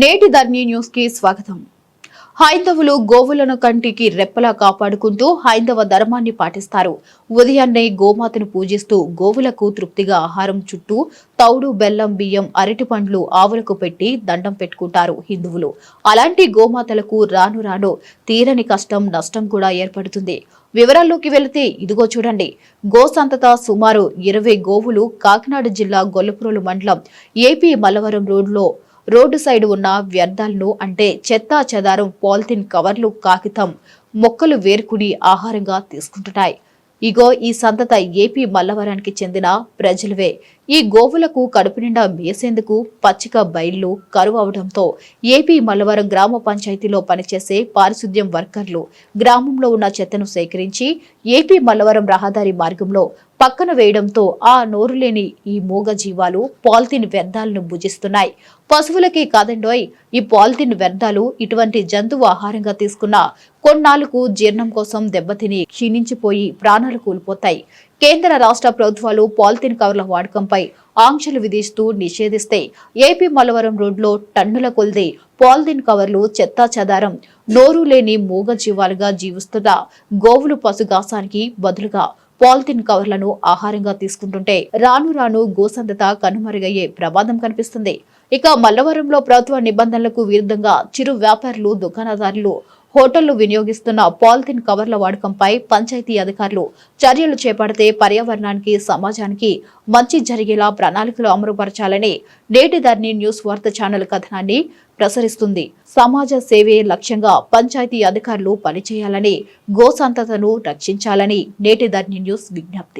నేటి ధర్ని న్యూస్కి స్వాగతం. హైందవులు గోవులను కంటికి రెప్పలా కాపాడుకుంటూ హైందవ ధర్మాన్ని పాటిస్తారు. ఉదయాన్నే గోమాతను పూజిస్తూ గోవులకు తృప్తిగా ఆహారం చుట్టూ తౌడు బెల్లం బియ్యం అరటి పండ్లు ఆవులకు పెట్టి దండం పెట్టుకుంటారు హిందువులు. అలాంటి గోమాతలకు రాను రాను తీరని కష్టం నష్టం కూడా ఏర్పడుతుంది. వివరాల్లోకి వెళితే ఇదిగో చూడండి. గోసంతత సుమారు ఇరవై గోవులు కాకినాడ జిల్లా గొల్లపురోలు మండలం ఏపీ మల్లవరం రోడ్లో రోడ్డు సైడ్ ఉన్న వ్యర్థాలను అంటే చెత్తా చెదారం పాలిథిన్ కవర్లు కాగితం మొక్కలు వేరుకుని ఆహారంగా తీసుకుంటున్నాయి. ఇగో ఈ సంతత ఏపీ మల్లవరానికి చెందిన ప్రజలవే. ఈ గోవులకు కడుపు నిండా మేసేందుకు పచ్చిక బయళ్ళు కరువు అవడంతో ఏపీ మల్లవరం గ్రామ పంచాయతీలో పనిచేసే పారిశుద్ధ్యం వర్కర్లు గ్రామంలో ఉన్న చెత్తను సేకరించి ఏపీ మల్లవరం రహదారి మార్గంలో పక్కన వేయడంతో ఆ నోరులేని ఈ మూగ జీవాలు పాలిథిన్ వ్యర్థాలను భుజిస్తున్నాయి. పశువులకి కాదండోయ్ ఈ పాలిథిన్ వ్యర్థాలు ఇటువంటి జంతువు ఆహారంగా తీసుకున్న కొన్నాళ్ళకు జీర్ణం కోసం దెబ్బతిని క్షీణించిపోయి ప్రాణాలు కోల్పోతాయి. కేంద్ర రాష్ట్ర ప్రభుత్వాలు పాలిథిన్ కవర్ల వాడకంపై ఆంక్షలు విధిస్తూ నిషేధిస్తే ఏపీ మలవరం రోడ్లో టన్నుల కొలిది పాలిథిన్ కవర్లు చెత్తా చెదారం నోరు లేని మూగ జీవాలుగా జీవిస్తున్న గోవులు పశుగాసానికి బదులుగా పాలిథిన్ కవర్లను ఆహారంగా తీసుకుంటుంటే రాను రాను గోసంతత కనుమరుగయ్యే ప్రమాదం కనిపిస్తుంది. ఇక మల్లవరంలో ప్రభుత్వ నిబంధనలకు విరుద్ధంగా చిరు వ్యాపారులు దుకాణదారులు హోటళ్ళు వినియోగిస్తున్న పాలిథిన్ కవర్ల వాడకంపై పంచాయతీ అధికారులు చర్యలు చేపడితే పర్యావరణానికి సమాజానికి మంచి జరిగేలా ప్రణాళికలు అమలుపరచాలని నేటి ధర్ని న్యూస్ వార్త ఛానల్ కథనాన్ని ప్రసరిస్తుంది. సమాజ సేవే లక్ష్యంగా పంచాయతీ అధికారులు పనిచేయాలని గోసంతతను రక్షించాలని నేటి ధర్ని న్యూస్ విజ్ఞప్తి.